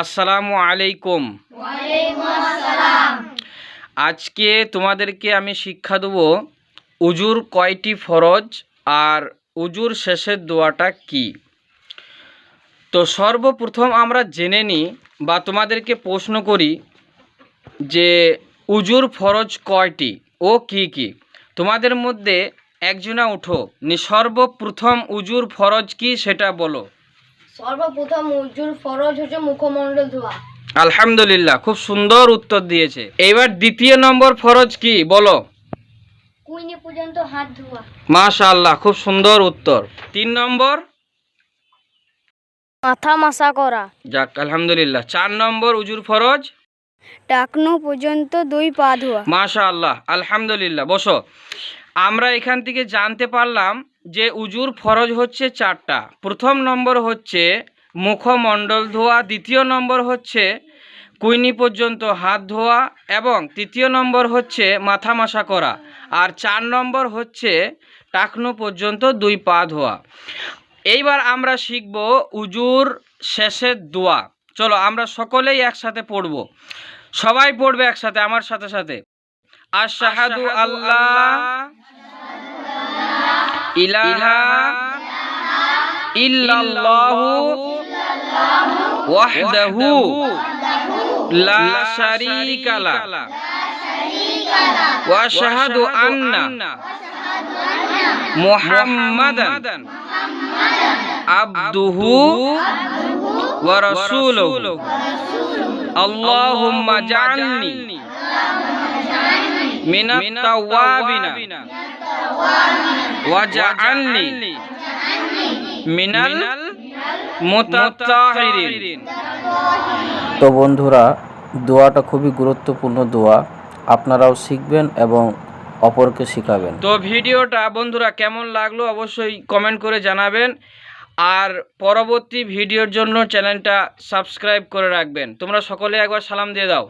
আসসালামু আলাইকুম। আজকে তোমাদেরকে আমি শিক্ষা দেব উজুর কয়টি ফরজ আর উজুর শেষের দোয়াটা কি? তো সর্বপ্রথম আমরা জেনে নিই বা তোমাদেরকে প্রশ্ন করি যে উজুর ফরজ কয়টি ও কি কি? তোমাদের মধ্যে একজনা উঠো নি, সর্বপ্রথম উজুর ফরজ কি সেটা বলো। সর্বপ্রথম উজুর ফরজ হচ্ছে মুখমণ্ডল ধোয়া। আলহামদুলিল্লাহ খুব সুন্দর উত্তর দিয়েছে। এবার দ্বিতীয় নম্বর ফরজ কি বলো। কুইনি পর্যন্ত হাত ধোয়া। মাশাআল্লাহ খুব সুন্দর উত্তর। তিন নম্বর। মাথা মাসা করা। যাক আলহামদুলিল্লাহ। চার নম্বর উজুর ফরজ। টাকনো পর্যন্ত দুই পা ধোয়া। মাশাআল্লাহ আলহামদুলিল্লাহ। বসো। আমরা এখান থেকে জানতে পারলাম যে উজুর ফরজ হচ্ছে চারটা। প্রথম নম্বর হচ্ছে মুখমণ্ডল ধোয়া, দ্বিতীয় নম্বর হচ্ছে কুইনি পর্যন্ত হাত ধোয়া এবং তৃতীয় নম্বর হচ্ছে মাথা মাসা করা আর চার নম্বর হচ্ছে টাকনো পর্যন্ত দুই পা ধোয়া। এইবার আমরা শিখব উজুর শেষের দোয়া। চলো আমরা সকলেই একসাথে পড়ব। সবাই পড়বে একসাথে, আমার সাথে সাথে। আশহাদু আল্লাহ ইলাহা ইল্লাল্লাহু ওয়াহদাহু লা শারীকা লা ওয়া আশহাদু আন্না মুহাম্মাদান আবদুহু ওয়া রাসূলুহু। আল্লাহুম্মা জাআলনি মিনাত তাওয়াবিনা। ওয়াজআলনি। মিনাল মুতাতাহিরিন। তো বন্ধুরা দোয়াটা খুবই গুরুত্বপূর্ণ দোয়া। আপনারাও শিখবেন এবং অপরকে শেখাবেন। তো ভিডিওটা বন্ধুরা কেমন লাগল অবশ্যই কমেন্ট করে জানাবেন। আর পরবর্তী ভিডিওর জন্য চ্যানেলটা সাবস্ক্রাইব করে রাখবেন। তোমরা সকলে একবার সালাম দিয়ে দাও।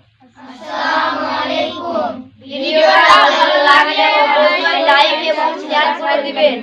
ভিডিওটা ভালো লাগলে অবশ্যই লাইক এবং শেয়ার করে দিবেন।